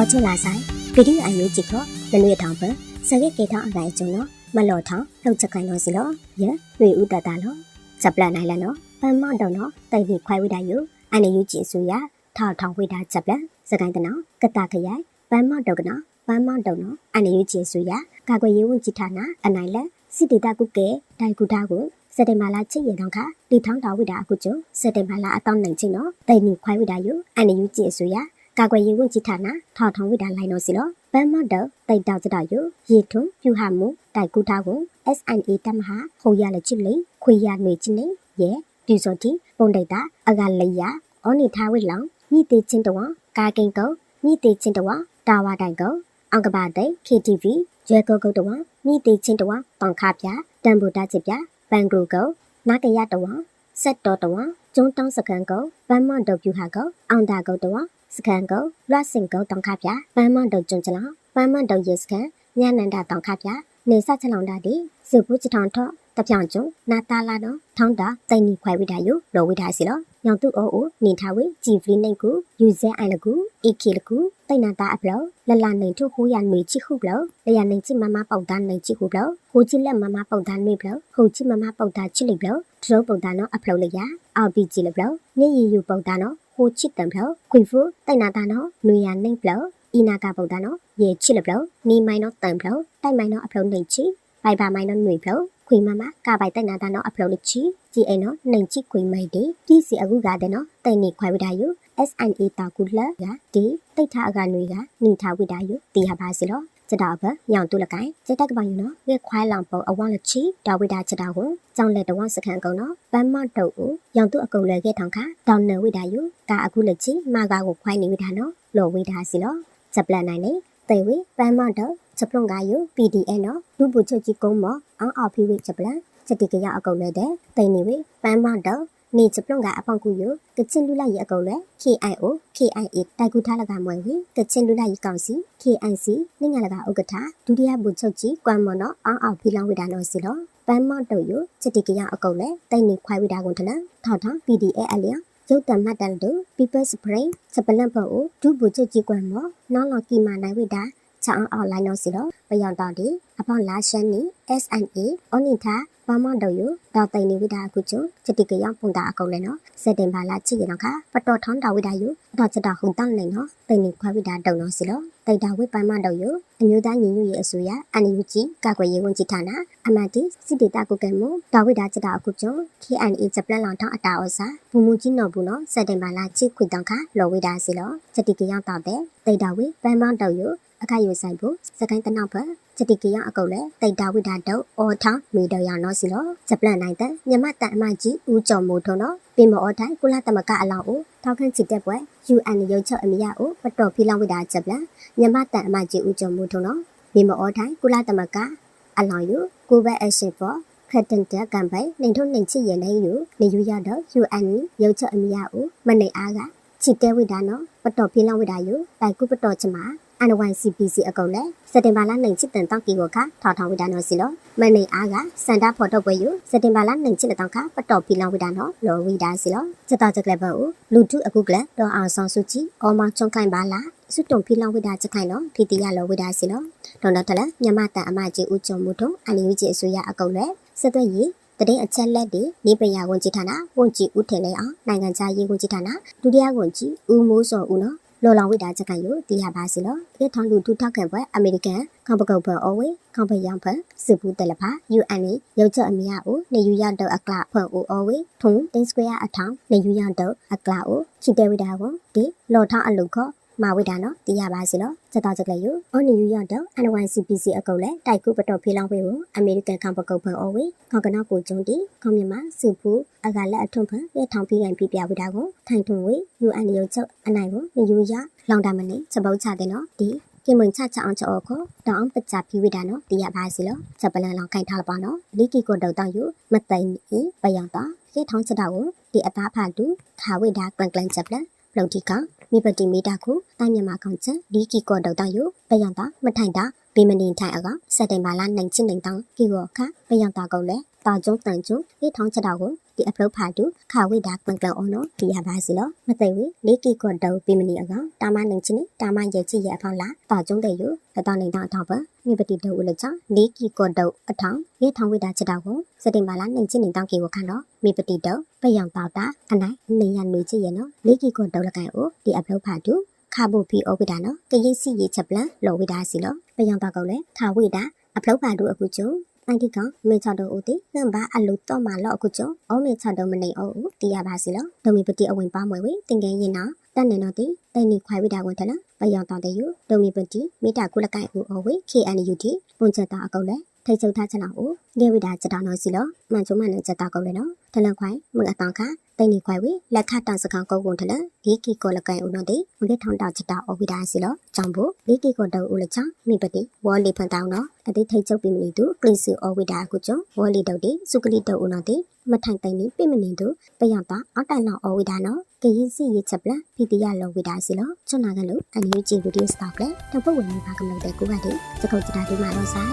အော်ချလာဆိုင်ဗီဒီယိုအယူကြည့်ခေါ်လလွေထောင်ပစရက်ကေထောင်အတိုင်းကျုံတော့မလော်ထောင်လှုပ်ချက်ခိုင်းလို့စီလို့ရရွေဥတတလို့စပလတ်နိုင်လနော်ပန်းမောက်တော့နော်တိုင်ပြီးခွိုင်ဝိတာယူအန်ယူကြည့်စုရထောက်ထောင်ဝိတာချက်ပလတ်စကိုင်းတနော်ကတခရိုင်ပန်းမောက်တော့ကနော်ပန်းမောက်တော့နော်အန်ယူကြည့်စုရကာကွယ်ရေးဝန်ကြီးဌာနအနိုင်လက်စစ်တေတာကုကေတိုင်ကူတာကိုစက်တင်ဘာလချစ်ရတော့ခတီထောင်းတော်ဝိတာအခုကျစက်တင်ဘာလအတောင်းနိုင်ချင်းတော့တိုင်ပြီးခွိုင်ဝိတာယူအန်ယူကြည့်စုရ ကာကွယ်ရေးဝန်ကြီးဌာနထောက်ထောင်ဝိတာလိုက်လို့စီလို့ပန်းမတော့တိတ်တောက်ကြတော့ယူရေထွန်းပြူဟာမှုတိုက်ကူထားကို SNA တမဟာဟိုရလက်ချစ်လိခွေရຫນွေချင်းနေရဲပြူစောတိပုံဒိတ်တာအကလေးရအောနိထားဝိလောင်မိတေချင်းတဝကာကိန်ကောမိတေချင်းတဝတာဝတိုင်ကောအောင်ကပါတဲ့ KTV ရွယ်ကောကုတ်တဝမိတေချင်းတဝတောင်ခပြတန်ဘူတာချစ်ပြပန်ဂရုကောနာကရတဝဆက်တော်တဝကျုံတောင်းစကန်ကောပန်းမတော့ပြူဟာကောအောင်တာကောတဝ စကန်ကောရစင်ကောတောင်ခပြပန်းမတော့ကျွန်းချလာပန်းမတော့ရေစကန်ညနန္ဒတောင်ခပြနေစချလောင်တာဒီစုဘူးချထောင်ထော့တပြောင်ကျုံနာတာလာတော့ထောင်းတာတိုင်နီခွိုင်ဝိတာယိုလောဝိတာစီလောညောင်သူအိုအိုနေထားဝိဂျီဖလီနေကူယူဇဲအိုင်လကူအေကီလကူတိုင်နာတာအပလောလလနေထုဟိုရနွေချိခုပလောလရနေချိမမပေါတာနေချိခုပလောဟိုချိလက်မမပေါတာနွေပလောဟိုချိမမပေါတာချစ်လိပလောဒရုပေါတာနော်အပလောလရအော်ပီဂျီလပလောညရီယူပေါတာနော် ဟိုချစ်တံပလောခွေဖူတိုင်နာတာနော်နွေရနေပလောဤနာကပေါတာနော်ရေချစ်လပလောနီမိုင်နော်တံပလောတိုင်မိုင်နော်အပလောနေချိဘိုင်ဘာမိုင်နော်နွေပလောခွေမမကပိုင်တက်နာတာနော်အပလောချီဂျီအနော်နှင်ချိခွေမိုက်ဒီဒီစီအခုကတဲ့နော်တိုင်နေခွိုင်ဝဒယူ SNA တာကူလကဒီတိတ်ထအကနွေကနိထဝိဒါယူတီဟာပါစီလော စတာဘညောင်တူလကိုင်စတက်ကပိုင်ယူနော်ဝဲခွိုင်းလောင်ပုံအဝလချီတာဝိဒါစတာကိုကြောင်းလက်တဝစခန်ကုံနော်ပန်းမတုတ်ကိုရောင်တူအကုံလဲခဲ့ထောင်ခတောင်းနဝိဒါယူကာအခုလက်ချီမာကာကိုခွိုင်းနေဝိဒါနော်လောဝိဒါစီလောစပလန်နိုင်နေတေဝေပန်းမတော့ချက်ပလုံကယူ PDN နော်လူပူချုပ်ကြီးကုန်းမောအောင်အော်ဖီဝိချက်ပလန်ချက်တီကရအကုံလဲတဲ့တိန်နေဝေပန်းမတော့ နေချပလုံကအပေါင်ကူယကချင်လူလိုက်ရအကုံလဲ KIO KIA တိုက်ကူထားလကမွဲဝေကချင်လူလိုက်ကောင်စီ KIC နင်းငါလကဥက္ကဋ္ဌဒုတိယဗိုလ်ချုပ်ကြီးကွမ်မော်နော်အောင်အောင်ဖီလောင်းဝိဒါနော်စီလောပန်းမတော့ယချက်တီကရအကုံလဲတိန်နေခွိုင်ဝိဒါကွန်ထလထောက်ထောင် PDA အလျံရုပ်တံမှတ်တန်တို့ People Spring စပလန့်ဖို့ဒုဗိုလ်ချုပ်ကြီးကွမ်မော်နော်လော်ကီမာနိုင်ဝိဒါ ချောင်းအော်လိုင်းနော်စီလောပယောင်တော်ဒီအပေါင်လာရှန်နီ SNA အော်နီသာဘာမတော်ယဒေါ်တိုင်နေဝိဒါကုချုချတိကယောင်ပုံတာအကုတ်လဲနော်စက်တင်ဘာလာချီရနော်ခပတော်ထောင်းတာဝိဒါယဒေါ်ချတာဟုန်တန်နေနော်တိုင်နေခွာဝိဒါတုံနော်စီလောတိုင်တာဝိပိုင်မတော်ယအမျိုးသားညီညွတ်ရေးအစိုးရအန်ယူဂျီကာကွယ်ရေးဝန်ကြီးဌာနအမတီစစ်ဒေတာကုကဲမှုဒါဝိဒါချတာအခုချု KNA ဂျပလန်လောင်ထောင်းအတာအောစာဘူမူကြီးနော်ဘူးနော်စက်တင်ဘာလာချီခွေတောင်ခလောဝိဒါစီလောချတိကယောင်တောက်တဲ့တိုင်တာဝိပိုင်မတော်ယ အခါယူဆိုင်ဖို့စကိုင်းတနောက်ဘက်ချတိကရအကုတ်လဲတိတ်တာဝိဒါတုတ်အော်ထောင်းမီတော်ရနော်စီလောဂျပလန်နိုင်တဲ့မြမတန်အမကြီးဦးကျော်မိုးထုံနော်ပင်မော်တိုင်းကုလသမဂ္ဂအလောင်းကိုထောက်ခန့်ချစ်တဲ့ပွဲ UN ရုပ်ချုပ်အမိရကိုပတော်ဖီလောင်းဝိဒါဂျပလန်မြမတန်အမကြီးဦးကျော်မိုးထုံနော်ပင်မော်တိုင်းကုလသမဂ္ဂအလောင်းယူကိုဘက်အရှင်ပေါ်ခက်တန်တကံပိုင်နေထုံနေချစ်ရနေယူနေယူရတော့ UN ရုပ်ချုပ်အမိရကိုမနေအားကချစ်တဲ့ဝိဒါနော်ပတော်ဖီလောင်းဝိဒါယူတိုင်ကုပတော်ချမ NYCPC အကုတ်လဲစက်တင်ဘာလနိုင်ချစ်တန်တောက်ကီကိုခထောက်ထောင်ဝိဒါနော်စီလောမနေအားကစန္ဒဖော်တော့ပွဲယူစက်တင်ဘာလနိုင်ချစ်တဲ့တောက်ကပတော်ဖီလောင်ဝိဒါနော်လောဝိဒါစီလောစက်တော်ချက်ကလဘကိုလူတုအခုကလတော့အောင်ဆောင်စုကြည့်အော်မချုံခိုင်ပါလားစွတုံဖီလောင်ဝိဒါချက်ခိုင်နော်ဖီတီရလောဝိဒါစီလောဒေါ်တော်တလမြမတန်အမကြီးဦးချုံမှုတို့အန်ယူကြီးအစိုးရအကုတ်လဲစက်သွက်ရီတတဲ့အချက်လက်တွေနေပညာဝန်ကြီးဌာနဝန်ကြီးဦးထင်လဲအောင်နိုင်ငံခြားရေးဝန်ကြီးဌာနဒုတိယဝန်ကြီးဦးမိုးစောဦးနော် လော်လောင်ဝိတာချက်ကန်ယိုတီဟာပါစီလောဒီထောင်းလူတူထောက်ခံပွဲအမေရိကန်ခေါပကုတ်ဘအဝေးခေါပယောင်ဖန်စစ်ဘူးတယ်လဖာ UN ရုပ်ချက်အမြအိုနေယူရတော့အကလဖွန်အိုအဝေးထုံတင်းစကွဲရအထောင်းနေယူရတော့အကလအိုချီတဲဝိတာကိုဒီလော်ထောင်းအလုခော မာဝိတာနော်တီးရပါစီလို့စက်တော်စက်ကလေးယူအော်နီယူရတော့ NYCPC အကုတ်လဲတိုက်ကူပတော်ဖေးလောင်းဝေးကိုအမေရိကန်ကောင်ပကုတ်ဖန်အော်ဝေးခေါကနောက်ကိုကျုံတီခေါမြန်မာစုဖူအကလက်အထွန်းဖန်ရထောင်ပြီးရင်ပြပြဝိတာကိုထိုင်ထွန်းဝေး UN ရုပ်ချုပ်အနိုင်ကိုနေယူရလောင်တာမနေစပုတ်ချတဲ့နော်ဒီကိမွန်ချချအောင်ချောကိုတောင်းပကြပြဝိတာနော်တီးရပါစီလို့စပလန်လောင်ခိုင်ထားလပါနော်လီကီကိုတော့တောင်းယူမတိုင်နီပယောင်တာရဲထောင်းချက်တော့ကိုဒီအသားဖာတူခါဝိတာကလန်ကလန်ချက်ပလလုံတီက မိပတိမီတာခုတိုင်းမြန်မာကောင်ချက်ဒီကီကောဒေါတာယိုပယံတာမထိုင်တာဘေမနေထိုင်အကစက်တင်ဘာလနိုင်ချင်းနိုင်တောင်းကီကောခပယံတာကုံလဲ တာကျုံတန်ကျုံဒီထောင်းချက်တော့ကိုဒီ upload ဖာတူခါဝိဒါကွန်ကလောအော်နော်ဒီရပါစီလောမသိဝေလေးကီကွန်တောပိမနီအကောင်တာမနင်းချင်းတာမရဲ့ချစ်ရဲ့အဖောင်းလားတာကျုံးတဲ့ယူအတော်နေတာအထောက်ပမိပတိတူဦးလချလေးကီကွန်တောအထောင်းရေထောင်းဝိဒါချစ်တော်ကိုစတင်ပါလားနင်းချင်းနေတောင်းကေဝခန့်တော့မိပတိတုပယောင်တောက်တာအနိုင်နေရနေချစ်ရဲ့နော်လေးကီကွန်တောလကန်အိုဒီ upload ဖာတူခါဖို့ပြီးဩဝိဒါနော်ကရင်စီရေချက်ပလန်လော်ဝိဒါစီလောပယောင်တောက်ကောလေခါဝိဒါ upload ဖာတူအခုကျုံ အန်တီကမေချတော့ဦးတီနံပါအလုတော့မလောအခုကျုံအောမေချတော့မနေအောင်ဦးတီးရပါစီလောဒုံမီပတိအဝင်ပါမွယ်ဝေတင်ကဲရင်နာတန်နေတော့တီတိုင်နီခွိုင်ဝိတာဝင်တယ်လားပယောင်တောင်းတဲ့ယူဒုံမီပတိမိတာကုလကိုင်ဦးအဝေ KNUT ပွန်ချက်တာအကုတ်လေထိတ်ချုပ်ထားချင်အောင်ဦးဂေဝိတာချက်တော်နော်စီလောမန်ချုံမနဲ့ချက်တာကုတ်လေနော်ထလန်ခွိုင်မအတောင်ခ တိုင်နီခွိုင်ဝေလက်ခတန်စကောင်ကုတ်ကုန်တယ်လားဒီကီကိုလကိုင်ဦးနော်တီမကေထောင်းတောက်ချက်တာအဝိတာစီလောကြောင့်ဖို့ဒီကီကိုတောက်ဦးလချမိပတိဝေါ်လီဖန်တောင်းနော်အတိထိတ်ချုပ်ပြီးမလီတူကလစ်စီအဝိတာကုကျုံဝေါ်လီတုတ်တီစုကလီတုတ်ဦးနော်တီမထိုင်တိုင်နီပြမနေတူပယံတာအောက်တိုင်လောက်အဝိဒါနော်ကရင်စီရချက်ပလပီတီရလောဝိဒါစီလောချွန်နာကလို့အန်ယူဂျီဗီဒီယိုစတောက်လေတပုတ်ဝင်နေပါကမလို့တဲ့ကိုကတည်းစကုတ်တတာဒီမှာတော့ဆိုင်